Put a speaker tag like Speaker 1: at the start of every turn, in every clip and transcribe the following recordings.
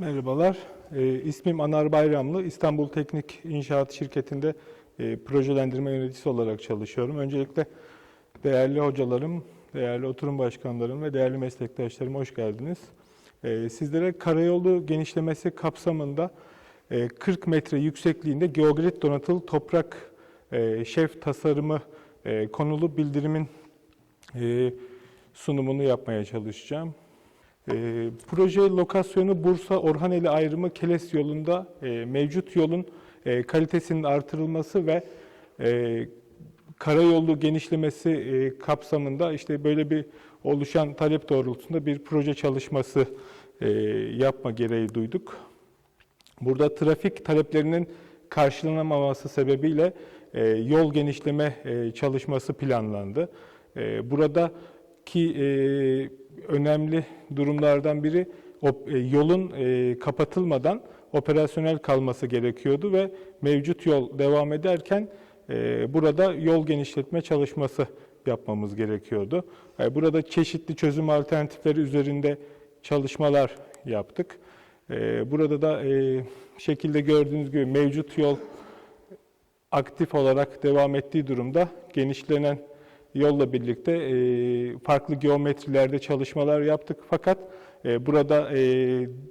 Speaker 1: Merhabalar, e, ismim Anar Bayramlı. İstanbul Teknik İnşaat Şirketi'nde e, projelendirme yöneticisi olarak çalışıyorum. Öncelikle değerli hocalarım, değerli oturum başkanlarım ve değerli meslektaşlarım hoş geldiniz. E, sizlere karayolu genişlemesi kapsamında e, 40 metre yüksekliğinde geogrid donatılı toprak e, şef tasarımı e, konulu bildirimin e, sunumunu yapmaya çalışacağım. E, proje lokasyonu Bursa Orhaneli ayrımı Keles yolunda e, mevcut yolun e, kalitesinin artırılması ve e, karayolu genişlemesi e, kapsamında işte böyle bir oluşan talep doğrultusunda bir proje çalışması e, yapma gereği duyduk. Burada trafik taleplerinin karşılanamaması sebebiyle e, yol genişleme e, çalışması planlandı. E, buradaki e, önemli durumlardan biri e, yolun e, kapatılmadan operasyonel kalması gerekiyordu ve mevcut yol devam ederken e, burada yol genişletme çalışması yapmamız gerekiyordu. Burada çeşitli çözüm alternatifleri üzerinde çalışmalar yaptık. Burada da şekilde gördüğünüz gibi mevcut yol aktif olarak devam ettiği durumda genişlenen yolla birlikte e, farklı geometrilerde çalışmalar yaptık. Fakat e, burada e,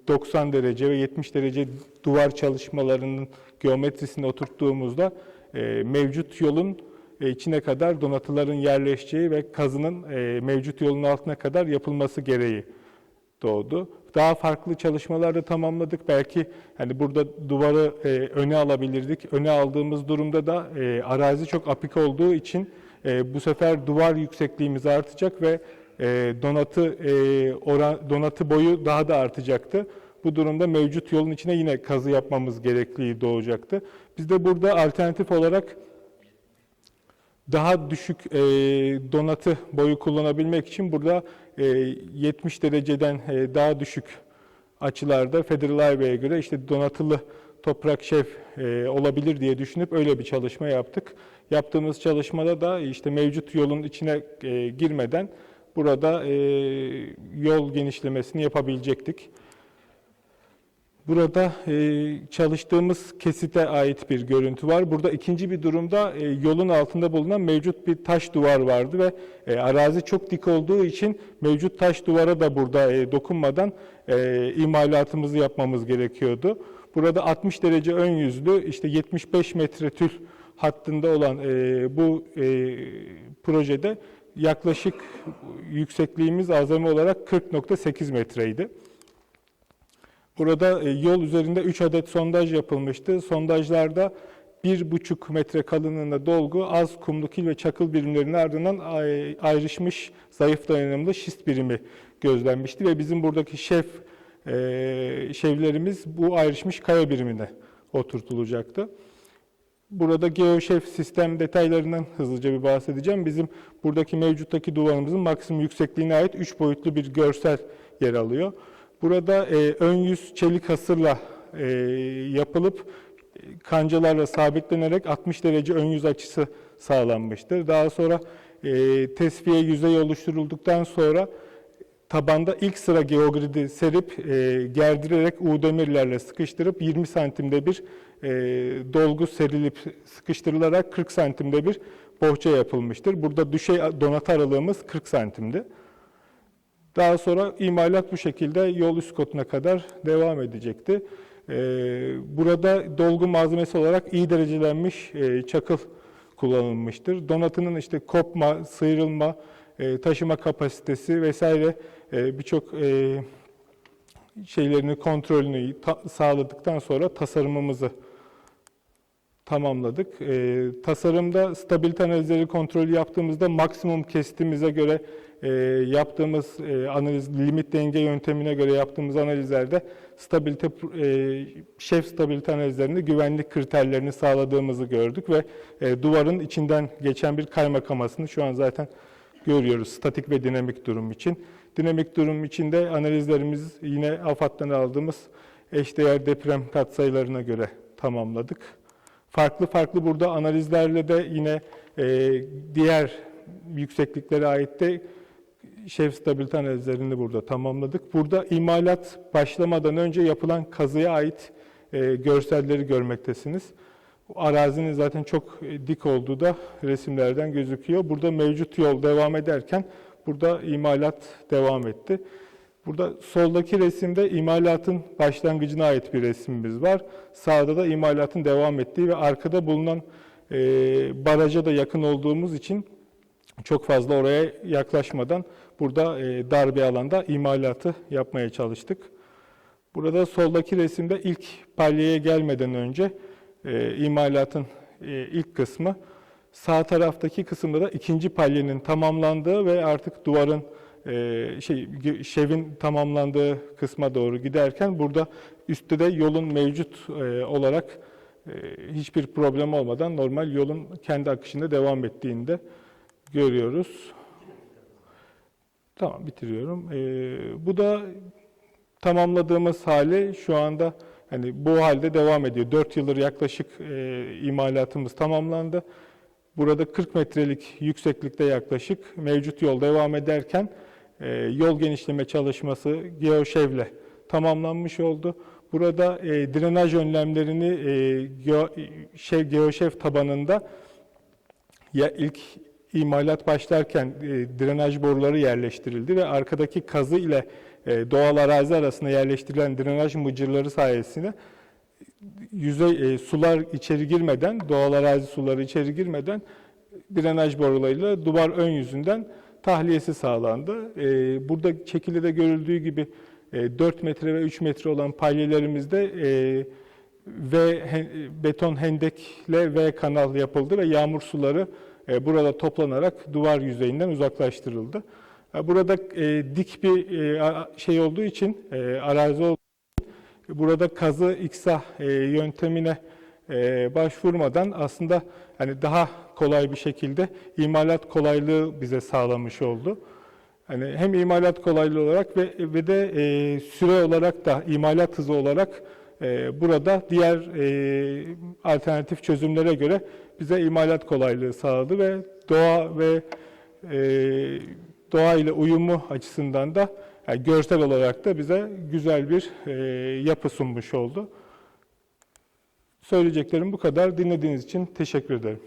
Speaker 1: 90 derece ve 70 derece duvar çalışmalarının geometrisini oturttuğumuzda e, mevcut yolun e, içine kadar donatıların yerleşeceği ve kazının e, mevcut yolun altına kadar yapılması gereği doğdu. Daha farklı çalışmalar da tamamladık. Belki hani burada duvarı e, öne alabilirdik. Öne aldığımız durumda da e, arazi çok apik olduğu için e, bu sefer duvar yüksekliğimiz artacak ve e, donatı e, oran, donatı boyu daha da artacaktı. Bu durumda mevcut yolun içine yine kazı yapmamız gerekliliği doğacaktı. Biz de burada alternatif olarak daha düşük e, donatı boyu kullanabilmek için burada e, 70 dereceden e, daha düşük açılarda Federal Highway'e göre işte donatılı toprak şef e, olabilir diye düşünüp öyle bir çalışma yaptık. Yaptığımız çalışmada da işte mevcut yolun içine e, girmeden burada e, yol genişlemesini yapabilecektik. Burada e, çalıştığımız kesite ait bir görüntü var. Burada ikinci bir durumda e, yolun altında bulunan mevcut bir taş duvar vardı ve e, arazi çok dik olduğu için mevcut taş duvara da burada e, dokunmadan e, imalatımızı yapmamız gerekiyordu. Burada 60 derece ön yüzlü işte 75 metre tül hattında olan e, bu e, projede yaklaşık yüksekliğimiz azami olarak 40.8 metreydi. Burada e, yol üzerinde 3 adet sondaj yapılmıştı. Sondajlarda 1,5 metre kalınlığında dolgu, az kumlu kil ve çakıl birimlerinin ardından ay- ayrışmış zayıf dayanımlı şist birimi gözlenmişti ve bizim buradaki şef e, şevlerimiz bu ayrışmış kaya birimine oturtulacaktı. Burada GeoChef sistem detaylarından hızlıca bir bahsedeceğim. Bizim buradaki mevcuttaki duvarımızın maksimum yüksekliğine ait 3 boyutlu bir görsel yer alıyor. Burada e, ön yüz çelik hasırla e, yapılıp e, kancalarla sabitlenerek 60 derece ön yüz açısı sağlanmıştır. Daha sonra e, tesviye yüzey oluşturulduktan sonra tabanda ilk sıra geogridi serip e, gerdirerek U demirlerle sıkıştırıp 20 santimde bir e, dolgu serilip sıkıştırılarak 40 santimde bir bohça yapılmıştır. Burada düşey donatı aralığımız 40 santimdi. Daha sonra imalat bu şekilde yol üst kotuna kadar devam edecekti. Ee, burada dolgu malzemesi olarak iyi derecelenmiş e, çakıl kullanılmıştır. Donatının işte kopma, sıyrılma, e, taşıma kapasitesi vesaire e, birçok e, şeylerini kontrolünü ta- sağladıktan sonra tasarımımızı tamamladık. E, tasarımda stabilite analizleri kontrolü yaptığımızda maksimum kestimize göre e, yaptığımız e, analiz, limit denge yöntemine göre yaptığımız analizlerde stabilite e, şef stabilite analizlerinde güvenlik kriterlerini sağladığımızı gördük ve e, duvarın içinden geçen bir kaymaklamasını şu an zaten görüyoruz statik ve dinamik durum için. Dinamik durum içinde analizlerimiz yine AFAD'dan aldığımız eşdeğer deprem katsayılarına göre tamamladık. Farklı farklı burada analizlerle de yine e, diğer yüksekliklere ait de şef stabilite analizlerini burada tamamladık. Burada imalat başlamadan önce yapılan kazıya ait e, görselleri görmektesiniz. Arazinin zaten çok e, dik olduğu da resimlerden gözüküyor. Burada mevcut yol devam ederken burada imalat devam etti. Burada soldaki resimde imalatın başlangıcına ait bir resmimiz var. Sağda da imalatın devam ettiği ve arkada bulunan e, baraja da yakın olduğumuz için çok fazla oraya yaklaşmadan burada e, dar bir alanda imalatı yapmaya çalıştık. Burada soldaki resimde ilk palyaya gelmeden önce e, imalatın e, ilk kısmı. Sağ taraftaki kısımda da ikinci palyenin tamamlandığı ve artık duvarın e, şey şevin tamamlandığı kısma doğru giderken burada üstte de yolun mevcut e, olarak e, hiçbir problem olmadan normal yolun kendi akışında devam ettiğini de görüyoruz. Tamam bitiriyorum. Bu da tamamladığımız hali şu anda hani bu halde devam ediyor. 4 yıldır yaklaşık imalatımız tamamlandı. Burada 40 metrelik yükseklikte yaklaşık mevcut yol devam ederken e, yol genişleme çalışması geoşevle tamamlanmış oldu. Burada e, drenaj önlemlerini e, geo, şev, geoşev tabanında ya ilk imalat başlarken e, drenaj boruları yerleştirildi ve arkadaki kazı ile e, doğal arazi arasında yerleştirilen drenaj mıcırları sayesinde yüzey e, sular içeri girmeden, doğal arazi suları içeri girmeden drenaj borularıyla duvar ön yüzünden tahliyesi sağlandı. E, burada çekilide görüldüğü gibi e, 4 metre ve 3 metre olan palyelerimizde e, V hen- beton hendekle V kanal yapıldı ve yağmur suları e, burada toplanarak duvar yüzeyinden uzaklaştırıldı. E, Burada e, dik bir e, şey olduğu için, e, arazi olduğu burada kazı iksa e, yöntemine e, başvurmadan aslında hani daha kolay bir şekilde imalat kolaylığı bize sağlamış oldu. Hani hem imalat kolaylığı olarak ve, ve de e, süre olarak da imalat hızı olarak e, burada diğer e, alternatif çözümlere göre bize imalat kolaylığı sağladı ve doğa ve e, doğa ile uyumu açısından da yani görsel olarak da bize güzel bir e, yapı sunmuş oldu. Söyleyeceklerim bu kadar. Dinlediğiniz için teşekkür ederim.